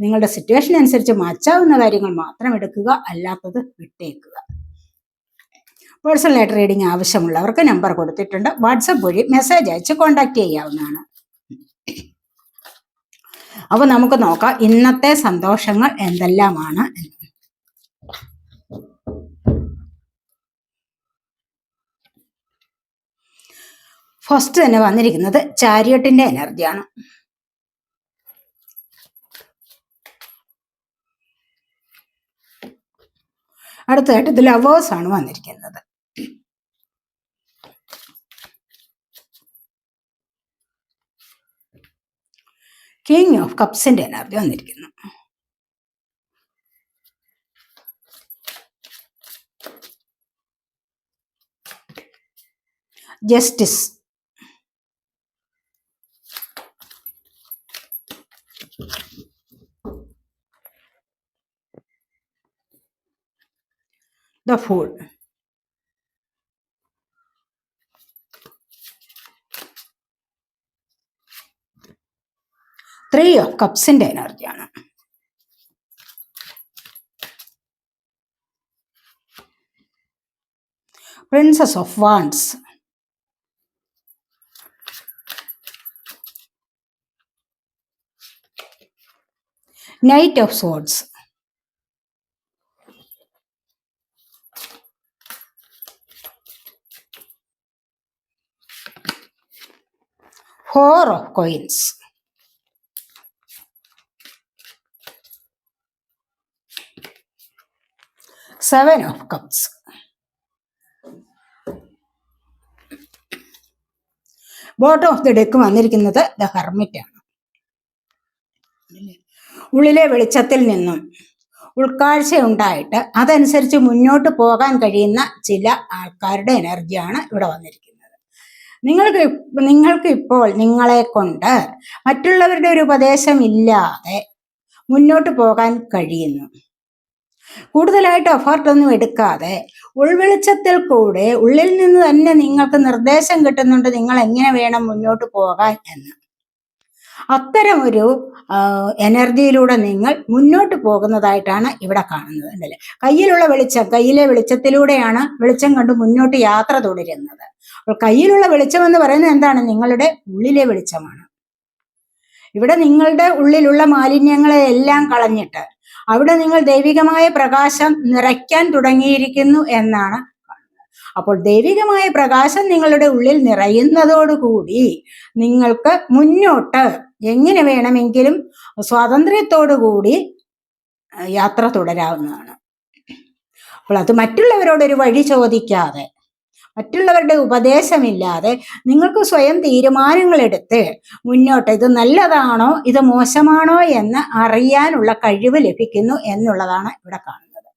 നിങ്ങളുടെ സിറ്റുവേഷൻ അനുസരിച്ച് മാറ്റാവുന്ന കാര്യങ്ങൾ മാത്രം എടുക്കുക അല്ലാത്തത് വിട്ടേക്കുക. പേഴ്സണൽ ലെറ്റർ റീഡിംഗ് ആവശ്യമുള്ളവർക്ക് നമ്പർ കൊടുത്തിട്ടുണ്ട്. വാട്സപ്പ് വഴി മെസ്സേജ് അയച്ച് കോൺടാക്ട് ചെയ്യാവുന്നതാണ്. അപ്പൊ നമുക്ക് നോക്കാം ഇന്നത്തെ സന്തോഷങ്ങൾ എന്തെല്ലാമാണ്? ഫസ്റ്റ് തന്നെ വന്നിരിക്കുന്നത് ചാരിയട്ടിന്റെ എനർജിയാണ് അടുത്തതായിട്ട് ഇത് ലവേഴ്സ് ആണ് വന്നിരിക്കുന്നത്. കിങ് ഓഫ് കപ്സിന്റെ എനർജി വന്നിരിക്കുന്നു. Justice the fool. Three of കപ്സിന്റെ എനർജിയാണ് princess of wands knight of swords four of coins seven of cups bottom of the deck വന്നിരിക്കുന്നത് ദ ആണ്. ഉള്ളിലെ വെളിച്ചത്തിൽ നിന്നും ഉൾക്കാഴ്ച ഉണ്ടായിട്ട് അതനുസരിച്ച് മുന്നോട്ട് പോകാൻ കഴിയുന്ന ചില ആൾക്കാരുടെ എനർജിയാണ് ഇവിടെ വന്നിരിക്കുന്നത്. നിങ്ങൾക്ക് നിങ്ങൾക്ക് ഇപ്പോൾ നിങ്ങളെ കൊണ്ട് മറ്റുള്ളവരുടെ ഒരു ഉപദേശം ഇല്ലാതെ മുന്നോട്ട് പോകാൻ കഴിയുന്നു. കൂടുതലായിട്ട് എഫേർട്ടൊന്നും എടുക്കാതെ ഉൾവെളിച്ചത്തിൽ കൂടെ ഉള്ളിൽ നിന്ന് തന്നെ നിങ്ങൾക്ക് നിർദ്ദേശം കിട്ടുന്നുണ്ട് നിങ്ങൾ എങ്ങനെ വേണം മുന്നോട്ട് പോകാൻ എന്ന്. ഒരു എനർജിയിലൂടെ നിങ്ങൾ മുന്നോട്ട് പോകുന്നതായിട്ടാണ് ഇവിടെ കാണുന്നത്. കയ്യിലുള്ള വെളിച്ചം കയ്യിലെ വെളിച്ചത്തിലൂടെയാണ് വെളിച്ചം കണ്ട് മുന്നോട്ട് യാത്ര തുടരുന്നത്. അപ്പോൾ കയ്യിലുള്ള വെളിച്ചം എന്ന് പറയുന്നത് എന്താണ്? നിങ്ങളുടെ ഉള്ളിലെ വെളിച്ചമാണ്. ഇവിടെ നിങ്ങളുടെ ഉള്ളിലുള്ള മാലിന്യങ്ങളെ എല്ലാം കളഞ്ഞിട്ട് അവിടെ നിങ്ങൾ ദൈവികമായ പ്രകാശം നിറയ്ക്കാൻ തുടങ്ങിയിരിക്കുന്നു എന്നാണ് അപ്പോൾ ദൈവികമായ പ്രകാശം നിങ്ങളുടെ ഉള്ളിൽ നിറയുന്നതോടുകൂടി നിങ്ങൾക്ക് മുന്നോട്ട് എങ്ങനെ വേണമെങ്കിലും സ്വാതന്ത്ര്യത്തോടുകൂടി യാത്ര തുടരാവുന്നതാണ്. അപ്പോൾ അത് മറ്റുള്ളവരോടൊരു വഴി ചോദിക്കാതെ മറ്റുള്ളവരുടെ ഉപദേശമില്ലാതെ നിങ്ങൾക്ക് സ്വയം തീരുമാനങ്ങൾ എടുത്ത് മുന്നോട്ട് ഇത് നല്ലതാണോ ഇത് മോശമാണോ എന്ന് അറിയാനുള്ള കഴിവ് ലഭിക്കുന്നു എന്നുള്ളതാണ് ഇവിടെ കാണുന്നത്.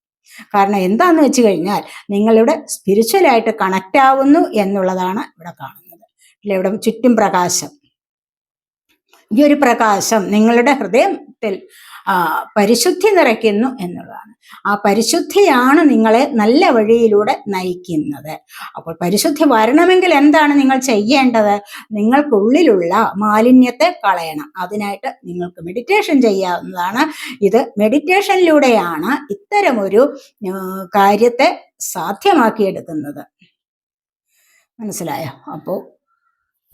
കാരണം എന്താന്ന് വെച്ച് കഴിഞ്ഞാൽ നിങ്ങളിവിടെ സ്പിരിച്വലായിട്ട് കണക്റ്റ് ആവുന്നു എന്നുള്ളതാണ് ഇവിടെ കാണുന്നത്. അല്ലെ ഇവിടെ ചുറ്റും പ്രകാശം. ഈ ഒരു പ്രകാശം നിങ്ങളുടെ ഹൃദയത്തിൽ പരിശുദ്ധി നിറയ്ക്കുന്നു എന്നുള്ളതാണ്. ആ പരിശുദ്ധിയാണ് നിങ്ങളെ നല്ല വഴിയിലൂടെ നയിക്കുന്നത്. അപ്പോൾ പരിശുദ്ധി വരണമെങ്കിൽ എന്താണ് നിങ്ങൾ ചെയ്യേണ്ടത്? നിങ്ങൾക്കുള്ളിലുള്ള മാലിന്യത്തെ കളയണം. അതിനായിട്ട് നിങ്ങൾക്ക് മെഡിറ്റേഷൻ ചെയ്യാവുന്നതാണ്. ഇത് മെഡിറ്റേഷനിലൂടെയാണ് ഇത്തരമൊരു കാര്യത്തെ സാധ്യമാക്കിയെടുക്കുന്നത്. മനസ്സിലായോ? അപ്പോൾ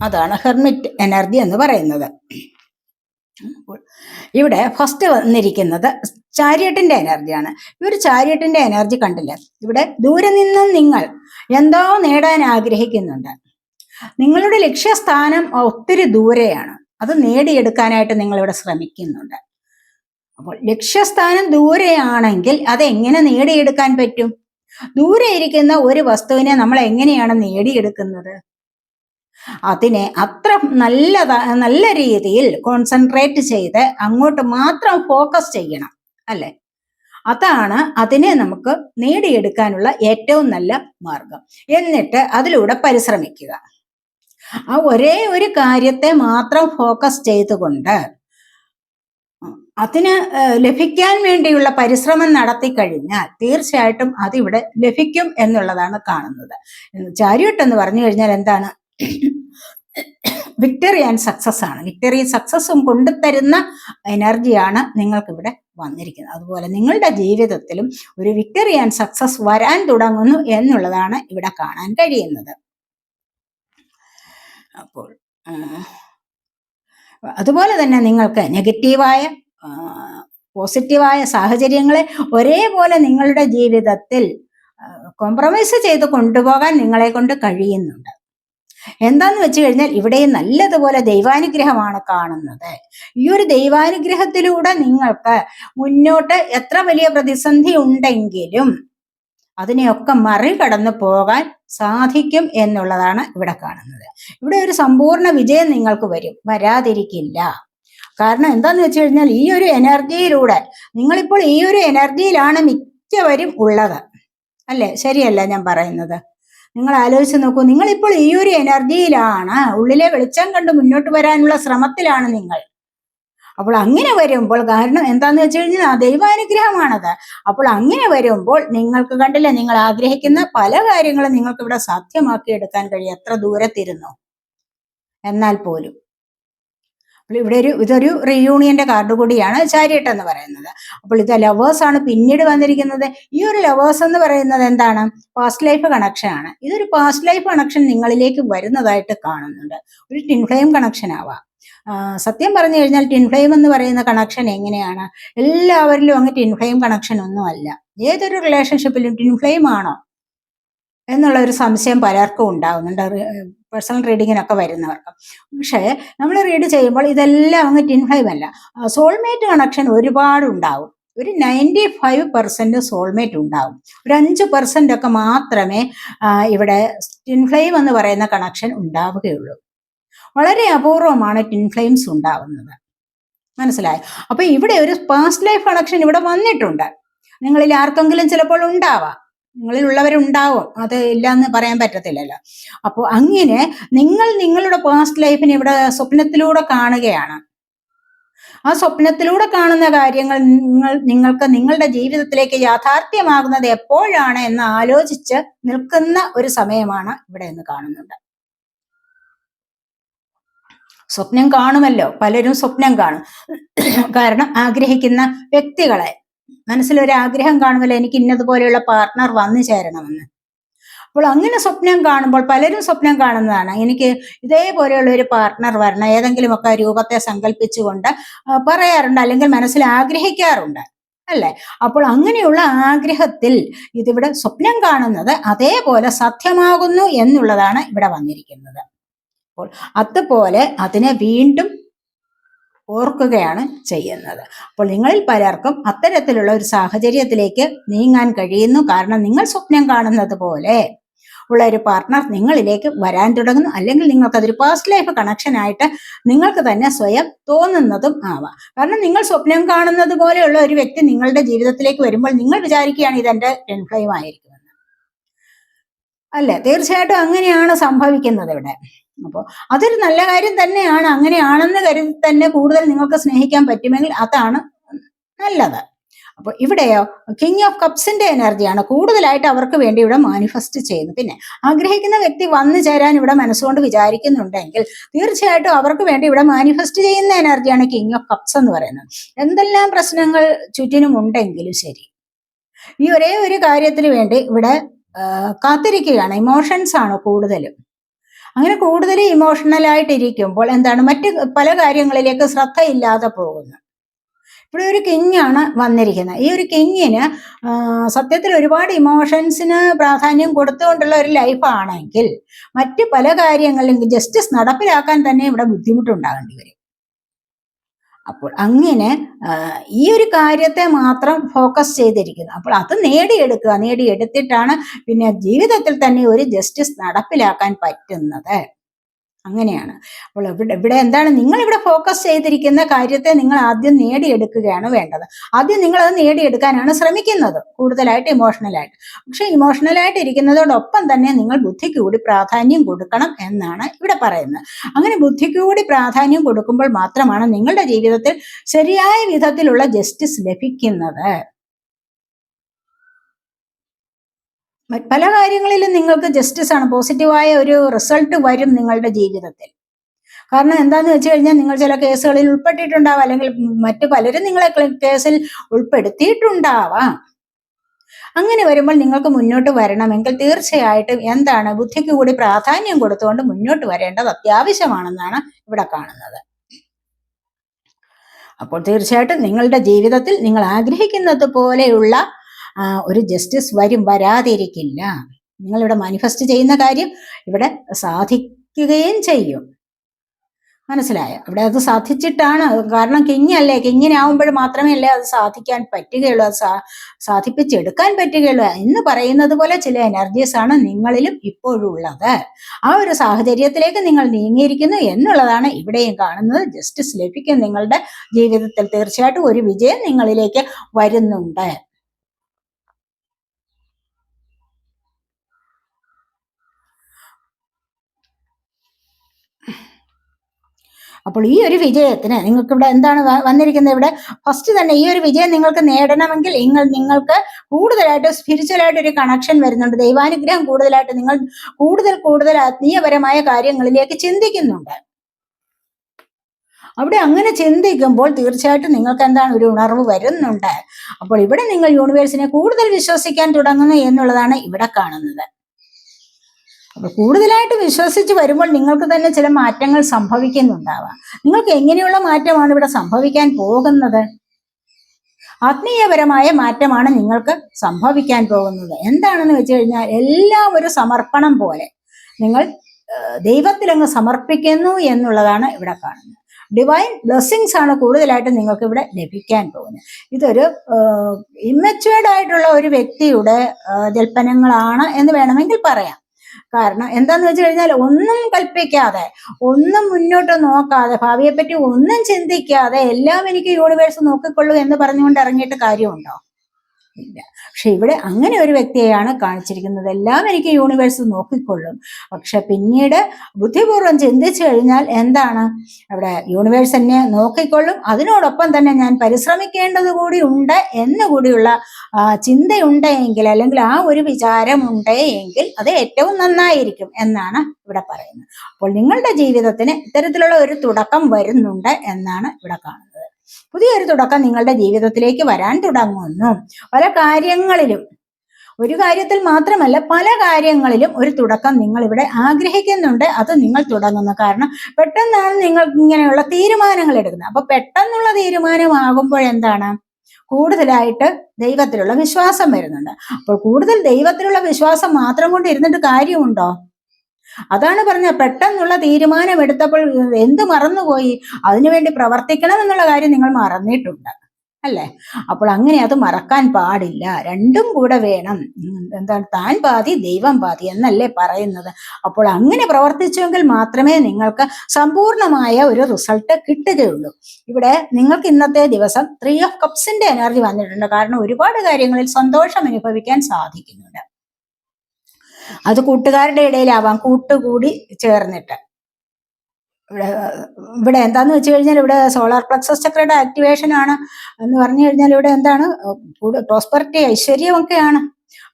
അതാണ് ഹെർമിറ്റ് എനർജി എന്ന് പറയുന്നത്. ഇവിടെ ഫസ്റ്റ് വന്നിരിക്കുന്നത് ചാരിയട്ടിന്റെ എനർജിയാണ് ഈ ഒരു ചാരിയട്ടിന്റെ എനർജി കണ്ടില്ല? ഇവിടെ ദൂരെ നിന്നും നിങ്ങൾ എന്തോ നേടാൻ ആഗ്രഹിക്കുന്നുണ്ട്. നിങ്ങളുടെ ലക്ഷ്യസ്ഥാനം ഒത്തിരി ദൂരെയാണ്. അത് നേടിയെടുക്കാനായിട്ട് നിങ്ങൾ ഇവിടെ ശ്രമിക്കുന്നുണ്ട്. അപ്പോൾ ലക്ഷ്യസ്ഥാനം ദൂരെയാണെങ്കിൽ അത് എങ്ങനെ നേടിയെടുക്കാൻ പറ്റും? ദൂരെ ഇരിക്കുന്ന ഒരു വസ്തുവിനെ നമ്മൾ എങ്ങനെയാണ് നേടിയെടുക്കുന്നത്? അതിനെ അത്ര നല്ലത നല്ല രീതിയിൽ കോൺസെൻട്രേറ്റ് ചെയ്ത് അങ്ങോട്ട് മാത്രം ഫോക്കസ് ചെയ്യണം അല്ലെ? അതാണ് അതിനെ നമുക്ക് നേടിയെടുക്കാനുള്ള ഏറ്റവും നല്ല മാർഗം. എന്നിട്ട് അതിലൂടെ പരിശ്രമിക്കുക. ആ ഒരേ ഒരു കാര്യത്തെ മാത്രം ഫോക്കസ് ചെയ്തുകൊണ്ട് അതിന് ലഭിക്കാൻ വേണ്ടിയുള്ള പരിശ്രമം നടത്തി കഴിഞ്ഞാൽ തീർച്ചയായിട്ടും അതിവിടെ ലഭിക്കും എന്നുള്ളതാണ് കാണുന്നത്. ചാരിയട്ട് എന്ന് പറഞ്ഞു കഴിഞ്ഞാൽ എന്താണ്? വിക്ടറി ആൻഡ് സക്സസ് ആണ് വിക്ടറി സക്സസ്സും കൊണ്ടുതരുന്ന എനർജിയാണ് നിങ്ങൾക്കിവിടെ വന്നിരിക്കുന്നത്. അതുപോലെ നിങ്ങളുടെ ജീവിതത്തിലും ഒരു വിക്ടറി ആൻഡ് സക്സസ് വരാൻ തുടങ്ങുന്നു എന്നുള്ളതാണ് ഇവിടെ കാണാൻ കഴിയുന്നത്. അപ്പോൾ അതുപോലെ തന്നെ നിങ്ങൾക്ക് നെഗറ്റീവായ പോസിറ്റീവായ സാഹചര്യങ്ങളെ ഒരേപോലെ നിങ്ങളുടെ ജീവിതത്തിൽ കോംപ്രമൈസ് ചെയ്ത് കൊണ്ടുപോകാൻ നിങ്ങളെ കൊണ്ട് കഴിയുന്നുണ്ട്. എന്താന്ന് വെച്ച് കഴിഞ്ഞാൽ ഇവിടെ നല്ലതുപോലെ ദൈവാനുഗ്രഹമാണ് കാണുന്നത്. ഈ ഒരു ദൈവാനുഗ്രഹത്തിലൂടെ നിങ്ങൾക്ക് മുന്നോട്ട് എത്ര വലിയ പ്രതിസന്ധി ഉണ്ടെങ്കിലും അതിനെയൊക്കെ മറികടന്നു പോകാൻ സാധിക്കും എന്നുള്ളതാണ് ഇവിടെ കാണുന്നത്. ഇവിടെ ഒരു സമ്പൂർണ വിജയം നിങ്ങൾക്ക് വരും. വരാതിരിക്കില്ല. കാരണം എന്താന്ന് വെച്ച് കഴിഞ്ഞാൽ ഈ ഒരു എനർജിയിലൂടെ നിങ്ങളിപ്പോൾ ഈ ഒരു എനർജിയിലാണ് മിക്കവരും ഉള്ളത്. അല്ലേ? ശരിയല്ല ഞാൻ പറയുന്നത്. നിങ്ങൾ ആലോചിച്ച് നോക്കൂ. നിങ്ങൾ ഇപ്പോൾ ഈ ഒരു എനർജിയിലാണ്. ഉള്ളിലെ വെളിച്ചം കണ്ട് മുന്നോട്ട് വരാനുള്ള ശ്രമത്തിലാണ് നിങ്ങൾ. അപ്പോൾ അങ്ങനെ വരുമ്പോൾ കാരണം എന്താന്ന് വെച്ച് കഴിഞ്ഞാൽ ദൈവാനുഗ്രഹമാണത്. അപ്പോൾ അങ്ങനെ വരുമ്പോൾ നിങ്ങൾക്ക് കണ്ടില്ല നിങ്ങൾ ആഗ്രഹിക്കുന്ന പല കാര്യങ്ങളും നിങ്ങൾക്ക് ഇവിടെ സാധ്യമാക്കി എടുക്കാൻ കഴിയും. എത്ര ദൂരത്തിരുന്നു? എന്നാൽ പോലും. ഇവിടെ ഒരു ഇതൊരു റിയൂണിയന്റെ കാർഡ് കൂടിയാണ് ചാരിയട്ട് എന്ന് പറയുന്നത്. അപ്പോൾ ഇത് ലവേഴ്സ് ആണ് പിന്നീട് വന്നിരിക്കുന്നത്. ഈ ഒരു ലവേഴ്സ് എന്ന് പറയുന്നത് എന്താണ്? പാസ്റ്റ് ലൈഫ് കണക്ഷൻ ആണ്. ഇതൊരു പാസ്റ്റ് ലൈഫ് കണക്ഷൻ നിങ്ങളിലേക്ക് വരുന്നതായിട്ട് കാണുന്നുണ്ട്. ഒരു ടിൻഫ്ലെയിം കണക്ഷൻ ആവാം. സത്യം പറഞ്ഞു കഴിഞ്ഞാൽ ടിൻഫ്ലെയിം എന്ന് പറയുന്ന കണക്ഷൻ എങ്ങനെയാണ്? എല്ലാവരിലും അങ്ങ് ടിൻഫ്ലെയിം കണക്ഷൻ ഒന്നും അല്ല ഏതൊരു റിലേഷൻഷിപ്പിലും ടിൻഫ്ലെയിം ആണോ? എന്നുള്ള ഒരു സംശയം പലർക്കും ഉണ്ടാകുന്നുണ്ട് പേഴ്സണൽ റീഡിങ്ങിനൊക്കെ വരുന്നവർക്ക്. പക്ഷേ നമ്മൾ റീഡ് ചെയ്യുമ്പോൾ ഇതെല്ലാം അങ്ങ് ടിൻ ഫൈവ് അല്ല. സോൾമേറ്റ് കണക്ഷൻ ഒരുപാട് ഉണ്ടാവും. ഒരു നയന്റി ഫൈവ് പെർസെന്റ് സോൾമേറ്റ് ഉണ്ടാവും. ഒരു അഞ്ച് പെർസെന്റ് ഒക്കെ മാത്രമേ ഇവിടെ ടിൻ ഫ്ലെയിം എന്ന് പറയുന്ന കണക്ഷൻ ഉണ്ടാവുകയുള്ളൂ. വളരെ അപൂർവമാണ് ടിൻ ഫ്ലെയിംസ് ഉണ്ടാവുന്നത്. മനസ്സിലായി? അപ്പോൾ ഇവിടെ ഒരു പാസ്റ്റ് ലൈഫ് കണക്ഷൻ ഇവിടെ വന്നിട്ടുണ്ട്. നിങ്ങളിൽ ആർക്കെങ്കിലും ചിലപ്പോൾ ഉണ്ടാവാം. നിങ്ങളിലുള്ളവരുണ്ടാവും. അത് ഇല്ല എന്ന് പറയാൻ പറ്റത്തില്ലല്ലോ. അപ്പോൾ അങ്ങനെ നിങ്ങൾ നിങ്ങളുടെ പാസ്റ്റ് ലൈഫിനെ ഇവിടെ സ്വപ്നത്തിലൂടെ കാണുകയാണ്. ആ സ്വപ്നത്തിലൂടെ കാണുന്ന കാര്യങ്ങൾ നിങ്ങൾ നിങ്ങൾക്ക് നിങ്ങളുടെ ജീവിതത്തിലേക്ക് യാഥാർത്ഥ്യമാകുന്നത് എപ്പോഴാണ് എന്ന് ആലോചിച്ച് നിൽക്കുന്ന ഒരു സമയമാണ് ഇവിടെ എന്ന് കാണുന്നുണ്ട് സ്വപ്നം കാണുമല്ലോ. പലരും സ്വപ്നം കാണും. കാരണം ആഗ്രഹിക്കുന്ന വ്യക്തികളെ മനസ്സിലൊരു ആഗ്രഹം കാണുമല്ലോ എനിക്ക് ഇന്നതുപോലെയുള്ള പാർട്ട്ണർ വന്നു ചേരണമെന്ന്. അപ്പോൾ അങ്ങനെ സ്വപ്നം കാണുമ്പോൾ പലരും സ്വപ്നം കാണുന്നതാണ്. എനിക്ക് ഇതേപോലെയുള്ള ഒരു പാർട്ട്ണർ വരണം ഏതെങ്കിലുമൊക്കെ രൂപത്തെ സങ്കല്പിച്ചുകൊണ്ട് പറയാറുണ്ട് അല്ലെങ്കിൽ മനസ്സിൽ ആഗ്രഹിക്കാറുണ്ട് അല്ലേ? അപ്പോൾ അങ്ങനെയുള്ള ആഗ്രഹത്തിൽ ഇതിവിടെ സ്വപ്നം കാണുന്നത് അതേപോലെ സത്യമാകുന്നു എന്നുള്ളതാണ് ഇവിടെ വന്നിരിക്കുന്നത്. അപ്പോൾ അതുപോലെ അതിനെ വീണ്ടും ഓർക്കുകയാണ് ചെയ്യുന്നത്. അപ്പോൾ നിങ്ങളിൽ പലർക്കും അത്തരത്തിലുള്ള ഒരു സാഹചര്യത്തിലേക്ക് നീങ്ങാൻ കഴിയുന്നു. കാരണം നിങ്ങൾ സ്വപ്നം കാണുന്നത് പോലെ ഉള്ള ഒരു പാർട്ട്ണർ നിങ്ങളിലേക്ക് വരാൻ തുടങ്ങുന്നു. അല്ലെങ്കിൽ നിങ്ങൾക്ക് അതൊരു പാസ്റ്റ് ലൈഫ് കണക്ഷൻ ആയിട്ട് നിങ്ങൾക്ക് തന്നെ സ്വയം തോന്നുന്നതും ആവാം. കാരണം നിങ്ങൾ സ്വപ്നം കാണുന്നത് പോലെയുള്ള ഒരു വ്യക്തി നിങ്ങളുടെ ജീവിതത്തിലേക്ക് വരുമ്പോൾ നിങ്ങൾ വിചാരിക്കുകയാണ് ഇതെന്റെ ടെൻഫ്ലെയിം ആയിരിക്കുമെന്ന്. അല്ലെ? തീർച്ചയായിട്ടും അങ്ങനെയാണ് സംഭവിക്കുന്നത് ഇവിടെ. അപ്പോൾ അതൊരു നല്ല കാര്യം തന്നെയാണ്. അങ്ങനെയാണെന്ന് കരുതി തന്നെ കൂടുതൽ നിങ്ങൾക്ക് സ്നേഹിക്കാൻ പറ്റുമെങ്കിൽ അതാണ് നല്ലത്. അപ്പോൾ ഇവിടെയോ കിങ് ഓഫ് കപ്സിന്റെ എനർജിയാണ് കൂടുതലായിട്ട് അവർക്ക് വേണ്ടി ഇവിടെ മാനിഫെസ്റ്റ് ചെയ്യുന്നത്. പിന്നെ ആഗ്രഹിക്കുന്ന വ്യക്തി വന്നു ചേരാൻ ഇവിടെ മനസ്സുകൊണ്ട് വിചാരിക്കുന്നുണ്ടെങ്കിൽ തീർച്ചയായിട്ടും അവർക്ക് വേണ്ടി ഇവിടെ മാനിഫെസ്റ്റ് ചെയ്യുന്ന എനർജിയാണ് കിങ് ഓഫ് കപ്സ് എന്ന് പറയുന്നത്. എന്തെല്ലാം പ്രശ്നങ്ങൾ ചുറ്റിനും ഉണ്ടെങ്കിലും ശരി. ഈ ഒരേ ഒരു കാര്യത്തിന് വേണ്ടി ഇവിടെ കാത്തിരിക്കുകയാണ്. ഇമോഷൻസ് ആണ് കൂടുതലും. അങ്ങനെ കൂടുതൽ ഇമോഷണൽ ആയിട്ടിരിക്കുമ്പോൾ എന്താണ്? മറ്റ് പല കാര്യങ്ങളിലേക്ക് ശ്രദ്ധയില്ലാതെ പോകുന്നു. ഇവിടെ ഒരു കിങ്ങാണ് വന്നിരിക്കുന്നത്. ഈ ഒരു കിങ്ങിന് സത്യത്തിൽ ഒരുപാട് ഇമോഷൻസിന് പ്രാധാന്യം കൊടുത്തുകൊണ്ടുള്ള ഒരു ലൈഫാണെങ്കിൽ മറ്റ് പല കാര്യങ്ങളിലും ജസ്റ്റിസ് നടപ്പിലാക്കാൻ തന്നെ ഇവിടെ ബുദ്ധിമുട്ടുണ്ടാകേണ്ടി വരും. അപ്പോൾ അങ്ങനെ ഈ ഒരു കാര്യത്തെ മാത്രം ഫോക്കസ് ചെയ്തിരിക്കുന്നു. അപ്പോൾ അത് നേടിയെടുക്കുക നേടിയെടുത്തിട്ടാണ് പിന്നെ ജീവിതത്തിൽ തന്നെ ഒരു ജസ്റ്റിസ് നടപ്പിലാക്കാൻ പറ്റുന്നത്. അങ്ങനെയാണ്. അപ്പോൾ ഇവിടെ ഇവിടെ എന്താണ്? നിങ്ങൾ ഇവിടെ ഫോക്കസ് ചെയ്തിരിക്കുന്ന കാര്യത്തെ നിങ്ങൾ ആദ്യം നേടിയെടുക്കുകയാണ് വേണ്ടത്. ആദ്യം നിങ്ങൾ അത് നേടിയെടുക്കാനാണ് ശ്രമിക്കുന്നത് കൂടുതലായിട്ട് ഇമോഷണലായിട്ട് പക്ഷെ ഇമോഷണലായിട്ട് ഇരിക്കുന്നതോടൊപ്പം തന്നെ നിങ്ങൾ ബുദ്ധിക്ക് കൂടി പ്രാധാന്യം കൊടുക്കണം എന്നാണ് ഇവിടെ പറയുന്നത്. അങ്ങനെ ബുദ്ധിക്ക് കൂടി പ്രാധാന്യം കൊടുക്കുമ്പോൾ മാത്രമാണ് നിങ്ങളുടെ ജീവിതത്തിൽ ശരിയായ വിധത്തിലുള്ള ജസ്റ്റിസ് ലഭിക്കുന്നത് മ- പല കാര്യങ്ങളിലും നിങ്ങൾക്ക് ജസ്റ്റിസ് ആണ്. പോസിറ്റീവായ ഒരു റിസൾട്ട് വരും നിങ്ങളുടെ ജീവിതത്തിൽ. കാരണം എന്താന്ന് വെച്ച് കഴിഞ്ഞാൽ നിങ്ങൾ ചില കേസുകളിൽ ഉൾപ്പെട്ടിട്ടുണ്ടാവാം. അല്ലെങ്കിൽ മറ്റു പലരും നിങ്ങളെ കേസിൽ ഉൾപ്പെടുത്തിയിട്ടുണ്ടാവാം. അങ്ങനെ വരുമ്പോൾ നിങ്ങൾക്ക് മുന്നോട്ട് വരണമെങ്കിൽ തീർച്ചയായിട്ടും എന്താണ്? ബുദ്ധിക്ക് കൂടി പ്രാധാന്യം കൊടുത്തുകൊണ്ട് മുന്നോട്ട് വരേണ്ടത് അത്യാവശ്യമാണെന്നാണ് ഇവിടെ കാണുന്നത്. അപ്പോൾ തീർച്ചയായിട്ടും നിങ്ങളുടെ ജീവിതത്തിൽ നിങ്ങൾ ആഗ്രഹിക്കുന്നത് പോലെയുള്ള ഒരു ജസ്റ്റിസ് വരും വരാതിരിക്കില്ല. നിങ്ങളിവിടെ മാനിഫെസ്റ്റ് ചെയ്യുന്ന കാര്യം ഇവിടെ സാധിക്കുകയും ചെയ്യും. മനസ്സിലായോ? അവിടെ അത് സാധിച്ചിട്ടാണ്. കാരണം കിങ്ങല്ലേ കിങ്ങിനാവുമ്പോൾ മാത്രമേ അല്ലേ അത് സാധിക്കാൻ പറ്റുകയുള്ളൂ. അത് സാ സാധിപ്പിച്ചെടുക്കാൻ പറ്റുകയുള്ളൂ എന്ന് പറയുന്നത് പോലെ ചില എനർജീസ് ആണ് നിങ്ങളിലും ഇപ്പോഴുള്ളത്. ആ ഒരു സാഹചര്യത്തിലേക്ക് നിങ്ങൾ നീങ്ങിയിരിക്കുന്നു എന്നുള്ളതാണ് ഇവിടെയും കാണുന്നത്. ജസ്റ്റിസ് ലഭിക്കും നിങ്ങളുടെ ജീവിതത്തിൽ. തീർച്ചയായിട്ടും ഒരു വിജയം നിങ്ങളിലേക്ക് വരുന്നുണ്ട്. അപ്പോൾ ഈ ഒരു വിജയത്തിന് നിങ്ങൾക്ക് ഇവിടെ എന്താണ് വന്നിരിക്കുന്നത് ഇവിടെ? ഫസ്റ്റ് തന്നെ ഈ ഒരു വിജയം നിങ്ങൾക്ക് നേടണമെങ്കിൽ നിങ്ങൾ നിങ്ങൾക്ക് കൂടുതലായിട്ട് സ്പിരിച്വലായിട്ട് ഒരു കണക്ഷൻ വരുന്നുണ്ട്. ദൈവാനുഗ്രഹം കൂടുതലായിട്ട് നിങ്ങൾ കൂടുതൽ കൂടുതൽ ആത്മീയപരമായ കാര്യങ്ങളിലേക്ക് ചിന്തിക്കുന്നുണ്ട്. അവിടെ അങ്ങനെ ചിന്തിക്കുമ്പോൾ തീർച്ചയായിട്ടും നിങ്ങൾക്ക് എന്താണ് ഒരു ഉണർവ് വരുന്നുണ്ട്. അപ്പോൾ ഇവിടെ നിങ്ങൾ യൂണിവേഴ്സിനെ കൂടുതൽ വിശ്വസിക്കാൻ തുടങ്ങുന്നു എന്നുള്ളതാണ് ഇവിടെ കാണുന്നത്. കൂടുതലായിട്ട് വിശ്വസിച്ച് വരുമ്പോൾ നിങ്ങൾക്ക് തന്നെ ചില മാറ്റങ്ങൾ സംഭവിക്കുന്നുണ്ടാവാം. നിങ്ങൾക്ക് എങ്ങനെയുള്ള മാറ്റമാണ് ഇവിടെ സംഭവിക്കാൻ പോകുന്നത്? ആത്മീയപരമായ മാറ്റമാണ് നിങ്ങൾക്ക് സംഭവിക്കാൻ പോകുന്നത്. എന്താണെന്ന് വെച്ച് കഴിഞ്ഞാൽ എല്ലാം ഒരു സമർപ്പണം പോലെ നിങ്ങൾ ദൈവത്തിലങ്ങ് സമർപ്പിക്കുന്നു എന്നുള്ളതാണ് ഇവിടെ കാണുന്നത്. ഡിവൈൻ ബ്ലെസ്സിങ്സ് ആണ് കൂടുതലായിട്ട് നിങ്ങൾക്ക് ഇവിടെ ലഭിക്കാൻ പോകുന്നത്. ഇതൊരു ഇമ്മച്ചുവേർഡ് ആയിട്ടുള്ള ഒരു വ്യക്തിയുടെ ജൽപ്പനങ്ങളാണ് എന്ന് വേണമെങ്കിൽ പറയാം. കാരണം എന്താന്ന് വെച്ച് കഴിഞ്ഞാൽ ഒന്നും കൽപ്പിക്കാതെ ഒന്നും മുന്നോട്ട് നോക്കാതെ ഭാവിയെപ്പറ്റി ഒന്നും ചിന്തിക്കാതെ എല്ലാം എനിക്ക് യൂണിവേഴ്സ് നോക്കിക്കൊള്ളൂ എന്ന് പറഞ്ഞുകൊണ്ട് ഇറങ്ങിയിട്ട് കാര്യമുണ്ടോ? ഇല്ല. പക്ഷെ ഇവിടെ അങ്ങനെ ഒരു വ്യക്തിയെയാണ് കാണിച്ചിരിക്കുന്നത്. എല്ലാം എനിക്ക് യൂണിവേഴ്സ് നോക്കിക്കൊള്ളും. പക്ഷെ പിന്നീട് ബുദ്ധിപൂർവം ചിന്തിച്ചു കഴിഞ്ഞാൽ എന്താണ്? അവിടെ യൂണിവേഴ്സ് എന്നെ നോക്കിക്കൊള്ളും. അതിനോടൊപ്പം തന്നെ ഞാൻ പരിശ്രമിക്കേണ്ടത് കൂടി ഉണ്ട് എന്ന് കൂടിയുള്ള ചിന്തയുണ്ട് എങ്കിൽ അല്ലെങ്കിൽ ആ ഒരു വിചാരമുണ്ട് എങ്കിൽ അത് ഏറ്റവും നന്നായിരിക്കും എന്നാണ് ഇവിടെ പറയുന്നത്. അപ്പോൾ നിങ്ങളുടെ ജീവിതത്തിന് ഇത്തരത്തിലുള്ള ഒരു തുടക്കം വരുന്നുണ്ട് എന്നാണ് ഇവിടെ കാണുന്നത്. പുതിയൊരു തുടക്കം നിങ്ങളുടെ ജീവിതത്തിലേക്ക് വരാൻ തുടങ്ങുന്നു. പല കാര്യങ്ങളിലും ഒരു കാര്യത്തിൽ മാത്രമല്ല പല കാര്യങ്ങളിലും ഒരു തുടക്കം നിങ്ങൾ ഇവിടെ ആഗ്രഹിക്കുന്നുണ്ട്. അത് നിങ്ങൾ തുടങ്ങുന്നു. കാരണം പെട്ടെന്നാണ് നിങ്ങൾ ഇങ്ങനെയുള്ള തീരുമാനങ്ങൾ എടുക്കുന്നത്. അപ്പൊ പെട്ടെന്നുള്ള തീരുമാനമാകുമ്പോൾ എന്താണ്? കൂടുതലായിട്ട് ദൈവത്തിലുള്ള വിശ്വാസം വരുന്നുണ്ട്. അപ്പോൾ കൂടുതൽ ദൈവത്തിലുള്ള വിശ്വാസം മാത്രം കൊണ്ട് ഇരുന്നിട്ട് കാര്യമുണ്ടോ? അതാണ് പറഞ്ഞ പെട്ടെന്നുള്ള തീരുമാനം എടുത്തപ്പോൾ എന്ത് മറന്നുപോയി? അതിനുവേണ്ടി പ്രവർത്തിക്കണം എന്നുള്ള കാര്യം നിങ്ങൾ മറന്നിട്ടുണ്ട്. അല്ലേ? അപ്പോൾ അങ്ങനെ അത് മറക്കാൻ പാടില്ല. രണ്ടും കൂടെ വേണം. എന്താണ്? താൻ പാതി ദൈവം പാതി എന്നല്ലേ പറയുന്നത്. അപ്പോൾ അങ്ങനെ പ്രവർത്തിച്ചുവെങ്കിൽ മാത്രമേ നിങ്ങൾക്ക് സമ്പൂർണമായ ഒരു റിസൾട്ട് കിട്ടുകയുള്ളൂ. ഇവിടെ നിങ്ങൾക്ക് ഇന്നത്തെ ദിവസം ത്രീ ഓഫ് കപ്സിന്റെ എനർജി വന്നിട്ടുണ്ട്. കാരണം ഒരുപാട് കാര്യങ്ങളിൽ സന്തോഷം അനുഭവിക്കാൻ സാധിക്കുന്നുണ്ട്. അത് കൂട്ടുകാരുടെ ഇടയിലാവാം കൂട്ടുകൂടി ചേർന്നിട്ട്. ഇവിടെ ഇവിടെ എന്താന്ന് വെച്ച് കഴിഞ്ഞാൽ ഇവിടെ സോളാർ പ്ലക്സസ് ചക്രയുടെ ആക്ടിവേഷൻ ആണ് എന്ന് പറഞ്ഞു കഴിഞ്ഞാൽ ഇവിടെ എന്താണ്? പ്രോസ്പെറിറ്റി ഐശ്വര്യമൊക്കെയാണ്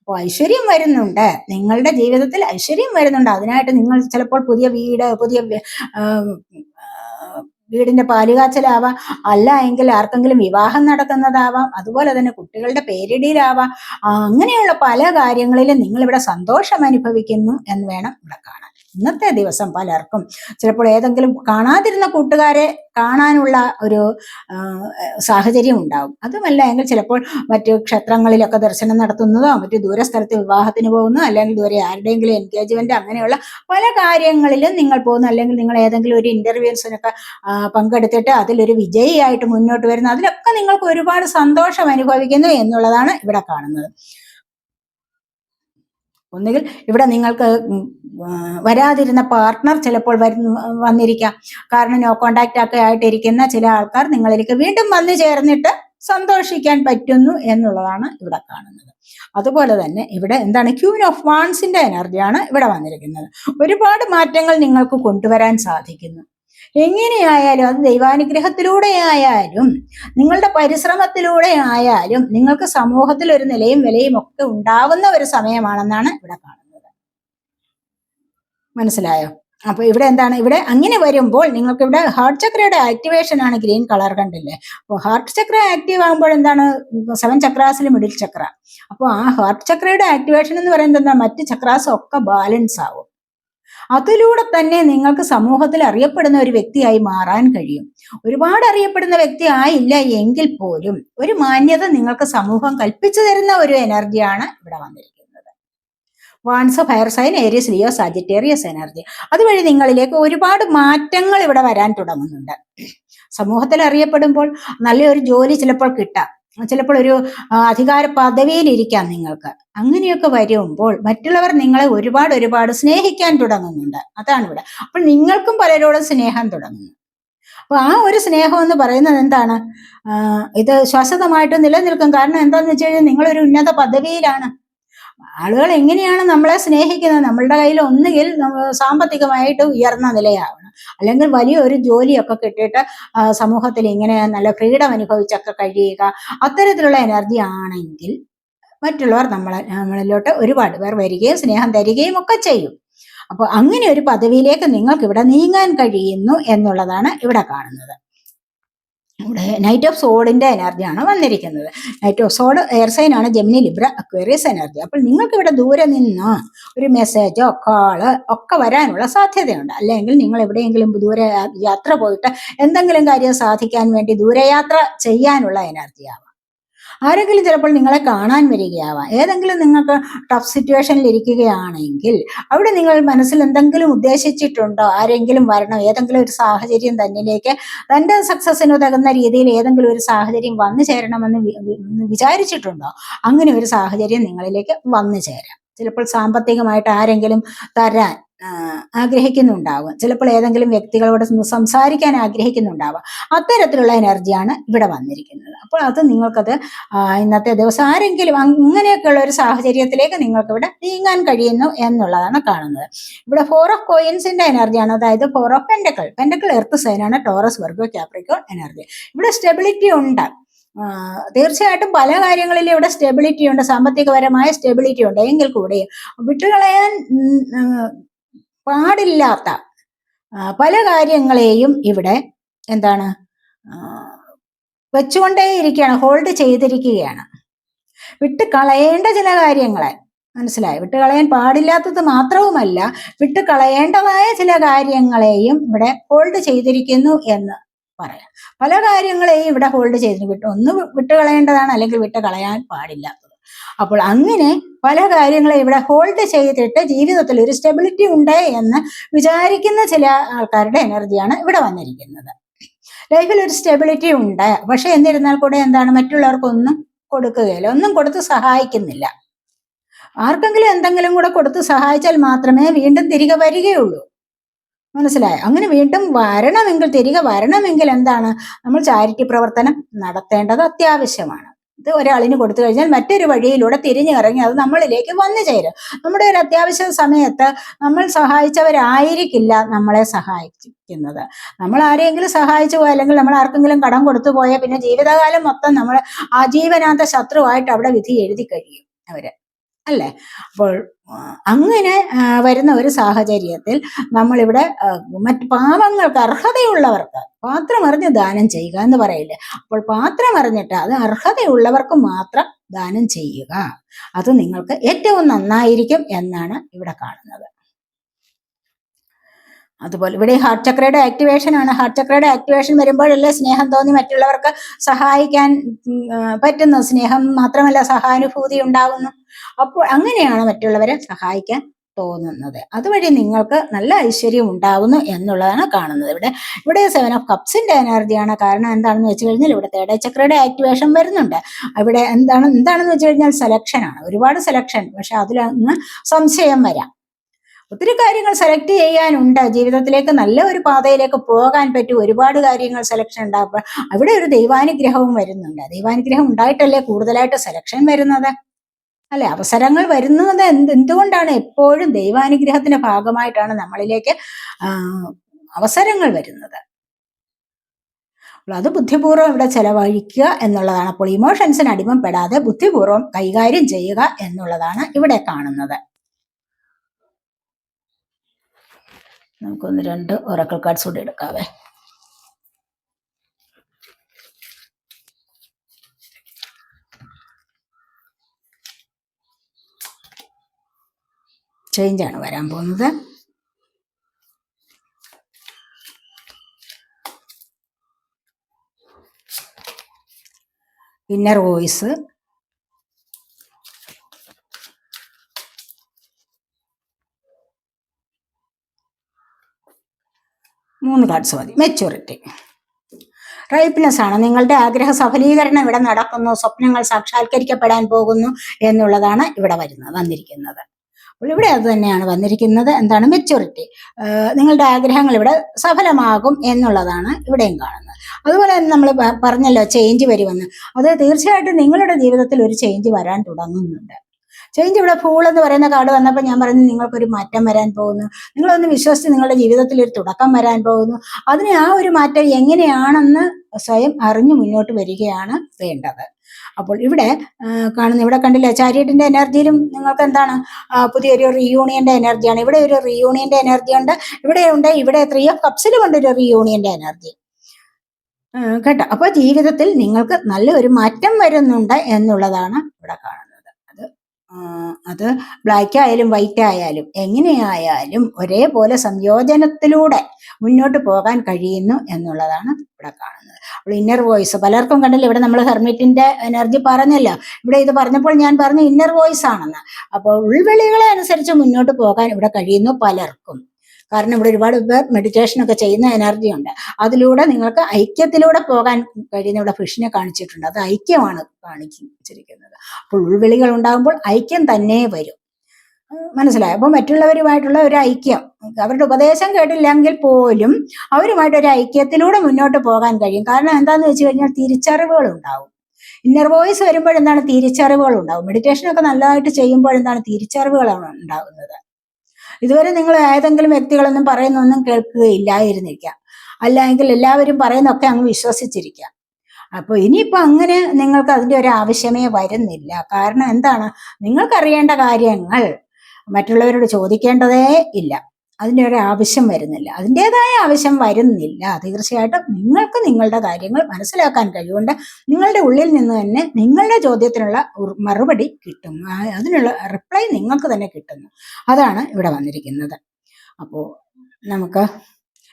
അപ്പോൾ ഐശ്വര്യം വരുന്നുണ്ട്. നിങ്ങളുടെ ജീവിതത്തിൽ ഐശ്വര്യം വരുന്നുണ്ട്. അതിനായിട്ട് നിങ്ങൾ ചിലപ്പോൾ പുതിയ വീട് പുതിയ വീടിന്റെ പാലുകാച്ചലാവാം. അല്ല എങ്കിൽ ആർക്കെങ്കിലും വിവാഹം നടക്കുന്നതാവാം അതുപോലെ തന്നെ കുട്ടികളുടെ പേരിടിയിലാവാം. അങ്ങനെയുള്ള പല കാര്യങ്ങളിലും നിങ്ങൾ ഇവിടെ സന്തോഷം അനുഭവിക്കുന്നു എന്ന് വേണം ഇവിടെ കാണാൻ. ഇന്നത്തെ ദിവസം പലർക്കും ചിലപ്പോൾ ഏതെങ്കിലും കാണാതിരുന്ന കൂട്ടുകാരെ കാണാനുള്ള ഒരു സാഹചര്യം ഉണ്ടാകും അതുമല്ല എങ്കിൽ ചിലപ്പോൾ മറ്റ് ക്ഷേത്രങ്ങളിലൊക്കെ ദർശനം നടത്തുന്നതോ മറ്റു ദൂരസ്ഥലത്ത് വിവാഹത്തിന് പോകുന്നതോ അല്ലെങ്കിൽ ദൂരെ ആരുടെയെങ്കിലും എൻഗേജ്മെന്റ് അങ്ങനെയുള്ള പല കാര്യങ്ങളിലും നിങ്ങൾ പോകുന്നു. അല്ലെങ്കിൽ നിങ്ങൾ ഏതെങ്കിലും ഒരു ഇന്റർവ്യൂസിനൊക്കെ പങ്കെടുത്തിട്ട് അതിലൊരു വിജയിയായിട്ട് മുന്നോട്ട് വരുന്നു. അതിലൊക്കെ നിങ്ങൾക്ക് ഒരുപാട് സന്തോഷം അനുഭവിക്കുന്നു എന്നുള്ളതാണ് ഇവിടെ കാണുന്നത്. ഒന്നുകിൽ ഇവിടെ നിങ്ങൾക്ക് വരാതിരുന്ന പാർട്ട്ണർ ചിലപ്പോൾ വന്നിരിക്കാം. കാരണം നോ കോണ്ടാക്റ്റ് ഒക്കെ ആയിട്ടിരിക്കുന്ന ചില ആൾക്കാർ നിങ്ങളിലേക്ക് വീണ്ടും വന്നു ചേർന്നിട്ട് സന്തോഷിക്കാൻ പറ്റുന്നു എന്നുള്ളതാണ് ഇവിടെ കാണുന്നത്. അതുപോലെ തന്നെ ഇവിടെ എന്താണ് ക്യൂൻ ഓഫ് വാൺസിന്റെ എനർജിയാണ് ഇവിടെ വന്നിരിക്കുന്നത്. ഒരുപാട് മാറ്റങ്ങൾ നിങ്ങൾക്ക് കൊണ്ടുവരാൻ സാധിക്കുന്നു. എങ്ങനെയായാലും അത് ദൈവാനുഗ്രഹത്തിലൂടെ ആയാലും നിങ്ങളുടെ പരിശ്രമത്തിലൂടെ ആയാലും നിങ്ങൾക്ക് സമൂഹത്തിൽ ഒരു നിലയും വിലയും ഒക്കെ ഉണ്ടാവുന്ന ഒരു സമയമാണെന്നാണ് ഇവിടെ കാണുന്നത്. മനസ്സിലായോ? അപ്പൊ ഇവിടെ എന്താണ്? ഇവിടെ അങ്ങനെ വരുമ്പോൾ നിങ്ങൾക്ക് ഇവിടെ ഹാർട്ട് ചക്രയുടെ ആക്ടിവേഷൻ ആണ് ഗ്രീൻ കളർ കണ്ടില്ലേ? അപ്പോൾ ഹാർട്ട് ചക്ര ആക്റ്റീവ് ആകുമ്പോൾ എന്താണ്? സെവൻ ചക്രാസിൽ മിഡിൽ ചക്ര അപ്പോൾ ആ ഹാർട്ട് ചക്രയുടെ ആക്ടിവേഷൻ എന്ന് പറയുന്നത് മറ്റ് ചക്രാസ് ഒക്കെ ബാലൻസ് ആവും. അതിലൂടെ തന്നെ നിങ്ങൾക്ക് സമൂഹത്തിൽ അറിയപ്പെടുന്ന ഒരു വ്യക്തിയായി മാറാൻ കഴിയും. ഒരുപാട് അറിയപ്പെടുന്ന വ്യക്തി ആയില്ല എങ്കിൽ പോലും ഒരു മാന്യത നിങ്ങൾക്ക് സമൂഹം കൽപ്പിച്ചു തരുന്ന ഒരു എനർജിയാണ് ഇവിടെ വന്നിരിക്കുന്നത്. Wands fire sign Aries Leo Sagittarius energy അതുവഴി നിങ്ങളിലേക്ക് ഒരുപാട് മാറ്റങ്ങൾ ഇവിടെ വരാൻ തുടങ്ങുന്നുണ്ട്. സമൂഹത്തിൽ അറിയപ്പെടുമ്പോൾ നല്ലൊരു ജോലി ചിലപ്പോൾ കിട്ടാം. ചിലപ്പോൾ ഒരു അധികാര പദവിയിൽ ഇരിക്കാം നിങ്ങൾക്ക്. അങ്ങനെയൊക്കെ വരുമ്പോൾ മറ്റുള്ളവർ നിങ്ങളെ ഒരുപാട് ഒരുപാട് സ്നേഹിക്കാൻ തുടങ്ങുന്നുണ്ട്. അതാണ് ഇവിടെ. അപ്പോൾ നിങ്ങൾക്കും പലരോടും സ്നേഹം തുടങ്ങുന്നു. അപ്പൊ ആ ഒരു സ്നേഹം എന്ന് പറയുന്നത് എന്താണ്? ഇത് ശാശ്വതമായിട്ട് നിലനിൽക്കും. കാരണം എന്താണെന്ന് വെച്ച് കഴിഞ്ഞാൽ നിങ്ങളൊരു ഉന്നത പദവിയിലാണ്. ആളുകൾ എങ്ങനെയാണ് നമ്മളെ സ്നേഹിക്കുന്നത്? നമ്മളുടെ കയ്യിൽ ഒന്നുകിൽ സാമ്പത്തികമായിട്ട് ഉയർന്ന നിലയാവണം. അല്ലെങ്കിൽ വലിയൊരു ജോലിയൊക്കെ കിട്ടിയിട്ട് സമൂഹത്തിൽ ഇങ്ങനെ നല്ല ഫ്രീഡം അനുഭവിച്ചൊക്കെ കഴിയുക. അത്തരത്തിലുള്ള എനർജി ആണെങ്കിൽ മറ്റുള്ളവർ നമ്മളെ നമ്മളിലോട്ട് ഒരുപാട് പേർ വരികയും സ്നേഹം തരികയും ഒക്കെ ചെയ്യും. അപ്പോൾ അങ്ങനെ ഒരു പദവിയിലേക്ക് നിങ്ങൾക്ക് ഇവിടെ നീങ്ങാൻ കഴിയുന്നു എന്നുള്ളതാണ് ഇവിടെ കാണുന്നത്. ഇവിടെ നൈറ്റ് ഓഫ് സോഡിന്റെ എനർജിയാണ് വന്നിരിക്കുന്നത്. Knight of sword air sign ആണ് ജെമിനി ലിബ്ര അക്വേറിയസ് എനർജി അപ്പോൾ നിങ്ങൾക്ക് ഇവിടെ ദൂരെ നിന്ന് ഒരു മെസ്സേജോ കോൾ ഒക്കെ വരാനുള്ള സാധ്യതയുണ്ട്. അല്ലെങ്കിൽ നിങ്ങൾ എവിടെയെങ്കിലും ദൂരെ യാത്ര പോയിട്ട് എന്തെങ്കിലും കാര്യം സാധിക്കാൻ വേണ്ടി ദൂരയാത്ര ചെയ്യാനുള്ള എനർജിയാവാം ആരെങ്കിലും ചിലപ്പോൾ നിങ്ങളെ കാണാൻ വരികയാവാം. ഏതെങ്കിലും നിങ്ങൾക്ക് ടഫ് സിറ്റുവേഷനിൽ ഇരിക്കുകയാണെങ്കിൽ അവിടെ നിങ്ങൾ മനസ്സിൽ എന്തെങ്കിലും ഉദ്ദേശിച്ചിട്ടുണ്ടോ? ആരെങ്കിലും വരണം. ഏതെങ്കിലും ഒരു സാഹചര്യം തന്നിലേക്ക് തന്റെ സക്സസിന് ഉതകുന്ന രീതിയിൽ ഏതെങ്കിലും ഒരു സാഹചര്യം വന്നു ചേരണമെന്ന് വിചാരിച്ചിട്ടുണ്ടോ? അങ്ങനെ ഒരു സാഹചര്യം നിങ്ങളിലേക്ക് വന്നു ചേരാം. ചിലപ്പോൾ സാമ്പത്തികമായിട്ട് ആരെങ്കിലും തരാൻ ആഗ്രഹിക്കുന്നുണ്ടാവുക ആഗ്രഹിക്കുന്നുണ്ടാവും. ചിലപ്പോൾ ഏതെങ്കിലും വ്യക്തികളോട് സംസാരിക്കാൻ ആഗ്രഹിക്കുന്നുണ്ടാവാം. അത്തരത്തിലുള്ള എനർജിയാണ് ഇവിടെ വന്നിരിക്കുന്നത്. അപ്പോൾ അത് നിങ്ങൾക്കത് ഇന്നത്തെ ദിവസം ആരെങ്കിലും അങ്ങനെയൊക്കെയുള്ള ഒരു സാഹചര്യത്തിലേക്ക് നിങ്ങൾക്ക് ഇവിടെ നീങ്ങാൻ കഴിയുന്നു എന്നുള്ളതാണ് കാണുന്നത്. ഇവിടെ ഫോർ ഓഫ് കോയിൻസിന്റെ എനർജിയാണ്. അതായത് four of pentacles pentacles earth സൈനാണ് Taurus Virgo Capricorn energy ഇവിടെ സ്റ്റെബിലിറ്റി ഉണ്ട്. തീർച്ചയായിട്ടും പല കാര്യങ്ങളിലും ഇവിടെ സ്റ്റെബിലിറ്റി ഉണ്ട് സാമ്പത്തികപരമായ സ്റ്റെബിലിറ്റി ഉണ്ട്. എങ്കിൽ കൂടി വിട്ടുകളയാൻ പാടില്ലാത്ത പല കാര്യങ്ങളെയും ഇവിടെ എന്താണ് വെച്ചുകൊണ്ടേ വെച്ചുകൊണ്ടേയിരിക്കുകയാണ് ഹോൾഡ് ചെയ്തിരിക്കുകയാണ്. വിട്ട് കളയേണ്ട ചില കാര്യങ്ങളെ മനസ്സിലായി? വിട്ട് കളയാൻ പാടില്ലാത്തത് മാത്രവുമല്ല വിട്ട് കളയേണ്ടതായ ചില കാര്യങ്ങളെയും ഇവിടെ ഹോൾഡ് ചെയ്തിരിക്കുന്നു എന്ന് പറയാം. പല കാര്യങ്ങളെയും ഇവിടെ ഹോൾഡ് ചെയ്തിട്ട് വിട്ട് ഒന്ന് വിട്ട് കളയേണ്ടതാണ് അല്ലെങ്കിൽ വിട്ട് കളയാൻ പാടില്ലാത്തത് അപ്പോൾ അങ്ങനെ പല കാര്യങ്ങളെ ഇവിടെ ഹോൾഡ് ചെയ്തിട്ട് ജീവിതത്തിൽ ഒരു സ്റ്റെബിലിറ്റി ഉണ്ട് എന്ന് വിചാരിക്കുന്ന ചില ആൾക്കാരുടെ എനർജിയാണ് ഇവിടെ വന്നിരിക്കുന്നത്. ലൈഫിൽ ഒരു സ്റ്റെബിലിറ്റി ഉണ്ട്. പക്ഷെ എന്നിരുന്നാൽ കൂടെ എന്താണ്? മറ്റുള്ളവർക്കൊന്നും കൊടുക്കുകയില്ല. ഒന്നും കൊടുത്ത് സഹായിക്കുന്നില്ല. ആർക്കെങ്കിലും എന്തെങ്കിലും കൂടെ കൊടുത്ത് സഹായിച്ചാൽ മാത്രമേ വീണ്ടും തിരികെ വരികയുള്ളൂ. മനസ്സിലായോ. അങ്ങനെ വീണ്ടും വരണമെങ്കിൽ തിരികെ വരണമെങ്കിൽ എന്താണ്? നമ്മൾ ചാരിറ്റി പ്രവർത്തനം നടത്തേണ്ടത് അത്യാവശ്യമാണ്. ഇത് ഒരാളിന് കൊടുത്തു കഴിഞ്ഞാൽ മറ്റൊരു വഴിയിലൂടെ തിരിഞ്ഞിറങ്ങി അത് നമ്മളിലേക്ക് വന്നു ചേരും. നമ്മുടെ ഒരു അത്യാവശ്യ സമയത്ത് നമ്മൾ സഹായിച്ചവരായിരിക്കില്ല നമ്മളെ സഹായിക്കുന്നത്. നമ്മൾ ആരെങ്കിലും സഹായിച്ചു പോയാൽ അല്ലെങ്കിൽ നമ്മൾ ആർക്കെങ്കിലും കടം കൊടുത്തു പോയാൽ പിന്നെ ജീവിതകാലം മൊത്തം നമ്മൾ ആജീവനാന്ത ശത്രുവായിട്ട് അവിടെ വിധി എഴുതി കഴിയും അവർ. അല്ലേ? അപ്പോൾ അങ്ങനെ വരുന്ന ഒരു സാഹചര്യത്തിൽ നമ്മളിവിടെ മറ്റ് പാവങ്ങൾക്ക് അർഹതയുള്ളവർക്ക് പാത്രമറിഞ്ഞ് ദാനം ചെയ്യുക എന്ന് പറയില്ലേ? അപ്പോൾ പാത്രമറിഞ്ഞിട്ട് അത് അർഹതയുള്ളവർക്ക് മാത്രം ദാനം ചെയ്യുക. അത് നിങ്ങൾക്ക് ഏറ്റവും നന്നായിരിക്കും എന്നാണ് ഇവിടെ കാണുന്നത്. അതുപോലെ ഇവിടെ ഹാർട്ട് ചക്രയുടെ ആക്ടിവേഷൻ ആണ്. ഹാർട്ട് ചക്രയുടെ ആക്ടിവേഷൻ വരുമ്പോഴല്ലേ സ്നേഹം തോന്നി മറ്റുള്ളവർക്ക് സഹായിക്കാൻ പറ്റുന്നു സ്നേഹം മാത്രമല്ല സഹാനുഭൂതി ഉണ്ടാകുന്നു അപ്പോൾ അങ്ങനെയാണ് മറ്റുള്ളവരെ സഹായിക്കാൻ തോന്നുന്നത്. അതുവഴി നിങ്ങൾക്ക് നല്ല ഐശ്വര്യം ഉണ്ടാവുന്നു എന്നുള്ളതാണ് കാണുന്നത്. ഇവിടെ ഇവിടെ സെവൻ ഓഫ് കപ്സിന്റെ എനർജിയാണ് കാരണം എന്താണെന്ന് വെച്ച് കഴിഞ്ഞാൽ ഇവിടെ തേടേ ചക്രയുടെ ആക്ടിവേഷൻ വരുന്നുണ്ട്. ഇവിടെ എന്താണ് എന്താണെന്ന് വെച്ച് കഴിഞ്ഞാൽ സെലക്ഷനാണ് ഒരുപാട് സെലക്ഷൻ പക്ഷെ അതിലങ്ങ് സംശയം വരാം. ഒത്തിരി കാര്യങ്ങൾ സെലക്ട് ചെയ്യാനുണ്ട്. ജീവിതത്തിലേക്ക് നല്ല ഒരു പാതയിലേക്ക് പോകാൻ പറ്റും. ഒരുപാട് കാര്യങ്ങൾ സെലക്ഷൻ ഉണ്ടാകുമ്പോൾ അവിടെ ഒരു ദൈവാനുഗ്രഹവും വരുന്നുണ്ട്. ദൈവാനുഗ്രഹം ഉണ്ടായിട്ടല്ലേ കൂടുതലായിട്ട് സെലക്ഷൻ വരുന്നത്? അല്ലെ? അവസരങ്ങൾ വരുന്നത് എന്ത് എന്തുകൊണ്ടാണ് എപ്പോഴും ദൈവാനുഗ്രഹത്തിന്റെ ഭാഗമായിട്ടാണ് നമ്മളിലേക്ക് അവസരങ്ങൾ വരുന്നത്? അപ്പോൾ അത് ബുദ്ധിപൂർവം ഇവിടെ ചെലവഴിക്കുക എന്നുള്ളതാണ്. അപ്പോൾ ഇമോഷൻസിന് അടിമപ്പെടാതെ ബുദ്ധിപൂർവം കൈകാര്യം ചെയ്യുക എന്നുള്ളതാണ് ഇവിടെ കാണുന്നത്. നമുക്കൊന്ന് രണ്ട് ഒറക്കൽ കാർഡ്സ് കൂടി എടുക്കാവേ. ചേഞ്ച് ആണ് വരാൻ പോകുന്നത്. ഇന്നർ വോയിസ് മൂന്ന് കാർഡ്സ് മതി. മെച്യൂരിറ്റി റൈപ്നെസ് ആണ്. നിങ്ങളുടെ ആഗ്രഹ സഫലീകരണം ഇവിടെ നടക്കുന്നു. സ്വപ്നങ്ങൾ സാക്ഷാത്കരിക്കപ്പെടാൻ പോകുന്നു എന്നുള്ളതാണ് ഇവിടെ വരുന്നത് വന്നിരിക്കുന്നത്. അപ്പോൾ ഇവിടെ അത് തന്നെയാണ് വന്നിരിക്കുന്നത്. എന്താണ്? മെച്യൂരിറ്റി നിങ്ങളുടെ ആഗ്രഹങ്ങൾ ഇവിടെ സഫലമാകും എന്നുള്ളതാണ് ഇവിടെയും കാണുന്നത്. അതുപോലെ തന്നെ നമ്മൾ പറഞ്ഞല്ലോ ചേഞ്ച് വരുമെന്ന്. അത് തീർച്ചയായിട്ടും നിങ്ങളുടെ ജീവിതത്തിൽ ഒരു ചേഞ്ച് വരാൻ തുടങ്ങുന്നുണ്ട്. ചേഞ്ച് ഇവിടെ ഫൂൾ എന്ന് പറയുന്ന കാർഡ് വന്നപ്പോൾ ഞാൻ പറഞ്ഞു നിങ്ങൾക്കൊരു മാറ്റം വരാൻ പോകുന്നു. നിങ്ങളൊന്ന് വിശ്വസിച്ച് നിങ്ങളുടെ ജീവിതത്തിൽ ഒരു തുടക്കം വരാൻ പോകുന്നു. അതിന് ആ ഒരു മാറ്റം എങ്ങനെയാണെന്ന് സ്വയം അറിഞ്ഞു മുന്നോട്ട് വരികയാണ് വേണ്ടത്. അപ്പോൾ ഇവിടെ കാണുന്ന ഇവിടെ കണ്ടില്ല ചാരിയറ്റിന്റെ എനർജിയിലും നിങ്ങൾക്ക് എന്താണ് പുതിയൊരു റീയൂണിയന്റെ എനർജിയാണ്. ഇവിടെ ഒരു റീയൂണിയന്റെ എനർജി ഉണ്ട്. ഇവിടെ ഉണ്ട് ഇവിടെ ത്രീ ഓഫ് കപ്സിലും ഉണ്ട് ഒരു റീയൂണിയന്റെ എനർജി. കേട്ടോ? അപ്പൊ ജീവിതത്തിൽ നിങ്ങൾക്ക് നല്ലൊരു മാറ്റം വരുന്നുണ്ട് എന്നുള്ളതാണ് ഇവിടെ കാണുന്നത്. അത് ബ്ലാക്ക് ആയാലും വൈറ്റ് ആയാലും എങ്ങനെയായാലും ഒരേപോലെ സംയോജനത്തിലൂടെ മുന്നോട്ട് പോകാൻ കഴിയുന്നു എന്നുള്ളതാണ് ഇവിടെ കാണുന്നത്. അപ്പോൾ ഇന്നർ വോയിസ് പലർക്കും കണ്ടില്ല ഇവിടെ നമ്മൾ ഹെർമിറ്റിന്റെ എനർജി പറഞ്ഞല്ലോ. ഇവിടെ ഇത് പറഞ്ഞപ്പോൾ ഞാൻ പറഞ്ഞു ഇന്നർ വോയിസ് ആണെന്ന്. അപ്പോൾ ഉൾവിളികളെ അനുസരിച്ച് മുന്നോട്ട് പോകാൻ ഇവിടെ കഴിയുന്നു പലർക്കും. കാരണം ഇവിടെ ഒരുപാട് പേർ മെഡിറ്റേഷൻ ഒക്കെ ചെയ്യുന്ന എനർജി ഉണ്ട്. അതിലൂടെ നിങ്ങൾക്ക് ഐക്യത്തിലൂടെ പോകാൻ കഴിയുന്ന ഇവിടെ ഫിഷിനെ കാണിച്ചിട്ടുണ്ട്. അത് ഐക്യമാണ് കാണിച്ചിരിക്കുന്നത്. അപ്പോൾ ഉൾവിളികൾ ഉണ്ടാകുമ്പോൾ ഐക്യം തന്നെ വരും. മനസ്സിലായി? അപ്പോൾ മറ്റുള്ളവരുമായിട്ടുള്ള ഒരു ഐക്യം അവരുടെ ഉപദേശം കേട്ടില്ലെങ്കിൽ പോലും അവരുമായിട്ട് ഒരു ഐക്യത്തിലൂടെ മുന്നോട്ട് പോകാൻ കഴിയും. കാരണം എന്താണെന്ന് വെച്ച് കഴിഞ്ഞാൽ തിരിച്ചറിവുകൾ ഉണ്ടാവും. ഇന്നർ വോയിസ് വരുമ്പോൾ എന്താണ് തിരിച്ചറിവുകൾ ഉണ്ടാവും? മെഡിറ്റേഷൻ ഒക്കെ നല്ലതായിട്ട് ചെയ്യുമ്പോൾ എന്താണ് തിരിച്ചറിവുകളാണ് ഉണ്ടാകുന്നത് ഇതുവരെ നിങ്ങൾ ഏതെങ്കിലും വ്യക്തികളൊന്നും പറയുന്നൊന്നും കേൾക്കുകയില്ലായിരുന്നിരിക്കാം അല്ലെങ്കിൽ എല്ലാവരും പറയുന്നൊക്കെ അങ്ങ് വിശ്വസിച്ചിരിക്കാം അപ്പോൾ ഇനിയിപ്പോൾ അങ്ങനെ നിങ്ങൾക്ക് അതിന്റെ ഒരു ആവശ്യമേ വരുന്നില്ല. കാരണം എന്താണ്? നിങ്ങൾക്കറിയേണ്ട കാര്യങ്ങൾ മറ്റുള്ളവരോട് ചോദിക്കേണ്ടതേ ഇല്ല. അതിന്റെ ഒരു ആവശ്യം വരുന്നില്ല. അതിന്റെതായ ആവശ്യം വരുന്നില്ല. തീർച്ചയായിട്ടും നിങ്ങൾക്ക് നിങ്ങളുടെ കാര്യങ്ങൾ മനസ്സിലാക്കാൻ കഴിയുകൊണ്ട് നിങ്ങളുടെ ഉള്ളിൽ നിന്ന് തന്നെ നിങ്ങളുടെ ചോദ്യത്തിനുള്ള മറുപടി കിട്ടും. അതിനുള്ള റിപ്ലൈ നിങ്ങൾക്ക് തന്നെ കിട്ടുന്നു. അതാണ് ഇവിടെ വന്നിരിക്കുന്നത്. അപ്പോൾ നമുക്ക്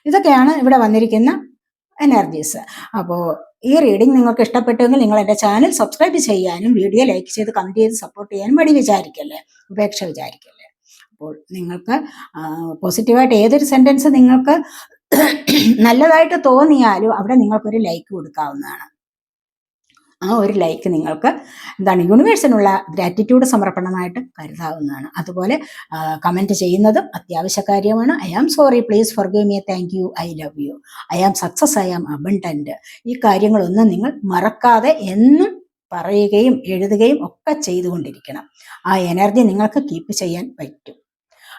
ഇതൊക്കെയാണ് ഇവിടെ വന്നിരിക്കുന്ന എനർജീസ് അപ്പോൾ ഈ റീഡിംഗ് നിങ്ങൾക്ക് ഇഷ്ടപ്പെട്ടുവെങ്കിൽ നിങ്ങൾ എന്റെ ചാനൽ സബ്സ്ക്രൈബ് ചെയ്യാനും വീഡിയോ ലൈക്ക് ചെയ്ത് കമന്റ് ചെയ്ത് സപ്പോർട്ട് ചെയ്യാനും മടി വിചാരിക്കല്ലേ? ഉപേക്ഷ വിചാരിക്കല്ലേ? അപ്പോൾ നിങ്ങൾക്ക് പോസിറ്റീവായിട്ട് ഏതൊരു സെന്റൻസ് നിങ്ങൾക്ക് നല്ലതായിട്ട് തോന്നിയാലും അവിടെ നിങ്ങൾക്കൊരു ലൈക്ക് കൊടുക്കാവുന്നതാണ്. ആ ഒരു ലൈക്ക് നിങ്ങൾക്ക് എന്താണ് യൂണിവേഴ്സിനുള്ള ഗ്രാറ്റിറ്റ്യൂഡ് സമർപ്പണമായിട്ട് കരുതാവുന്നതാണ്. അതുപോലെ കമന്റ് ചെയ്യുന്നതും അത്യാവശ്യ കാര്യമാണ്. I am sorry please forgive me thank you I love you I am success I am abundant ഈ കാര്യങ്ങളൊന്നും നിങ്ങൾ മറക്കാതെ എന്നും പറയുകയും എഴുതുകയും ഒക്കെ ചെയ്തുകൊണ്ടിരിക്കണം. ആ എനർജി നിങ്ങൾക്ക് കീപ്പ് ചെയ്യാൻ പറ്റും.